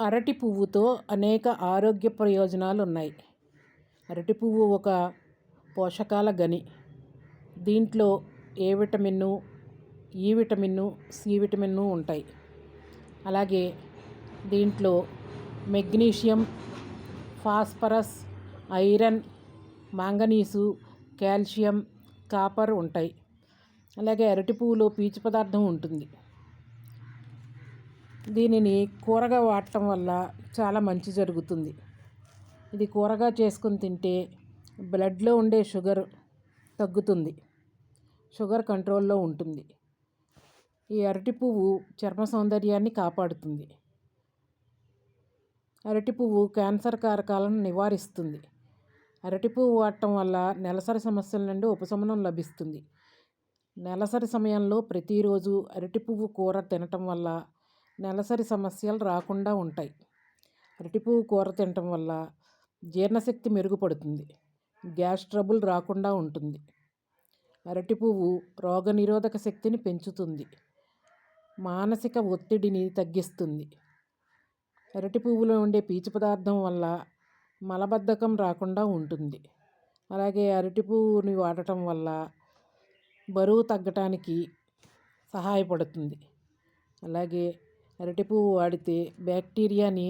అరటి పువ్వుతో అనేక ఆరోగ్య ప్రయోజనాలు ఉన్నాయి అరటి పువ్వు ఒక పోషకాల గని. దీంట్లో ఏ విటమిన్ను ఈ విటమిన్ను సి విటమిన్ను ఉంటాయి. అలాగే దీంట్లో magnesium phosphorus iron manganese calcium copper ఉంటాయి. అలాగే అరటి పువ్వులో పీచు పదార్థం ఉంటుంది. దీనిని కూరగా వాడటం వల్ల చాలా మంచి జరుగుతుంది. ఇది కూరగా చేసుకుని తింటే బ్లడ్లో ఉండే షుగర్ తగ్గుతుంది. షుగర్ కంట్రోల్లో ఉంటుంది. ఈ అరటి పువ్వు చర్మ సౌందర్యాన్ని కాపాడుతుంది. అరటి పువ్వు క్యాన్సర్ కారకాలను నివారిస్తుంది. అరటి పువ్వు వాడటం వల్ల నెలసరి సమస్యల నుండి ఉపశమనం లభిస్తుంది. నెలసరి సమయంలో ప్రతిరోజు అరటి పువ్వు కూర తినటం వల్ల నెలసరి సమస్యలు రాకుండా ఉంటాయి. అరటి పువ్వు కూర తినటం వల్ల జీర్ణశక్తి మెరుగుపడుతుంది. గ్యాస్ ట్రబుల్ రాకుండా ఉంటుంది. అరటి పువ్వు రోగనిరోధక శక్తిని పెంచుతుంది. మానసిక ఒత్తిడిని తగ్గిస్తుంది. అరటి పువ్వులో ఉండే పీచు పదార్థం వల్ల మలబద్ధకం రాకుండా ఉంటుంది. అలాగే అరటి పువ్వుని వాడటం వల్ల బరువు తగ్గటానికి సహాయపడుతుంది. అలాగే అరటి పువ్వు వాడితే బ్యాక్టీరియాని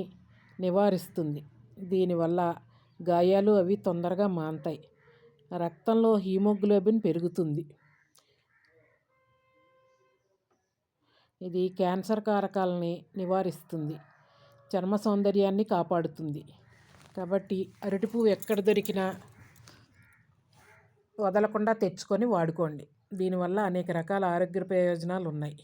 నివారిస్తుంది. దీనివల్ల గాయాలు అవి తొందరగా మాన్తాయి రక్తంలో హీమోగ్లోబిన్ పెరుగుతుంది. ఇది క్యాన్సర్ కారకాలని నివారిస్తుంది. చర్మ సౌందర్యాన్ని కాపాడుతుంది. కాబట్టి అరటి పువ్వు ఎక్కడ దొరికినా వదలకుండా తెచ్చుకొని వాడుకోండి. దీనివల్ల అనేక రకాల ఆరోగ్య ప్రయోజనాలు ఉన్నాయి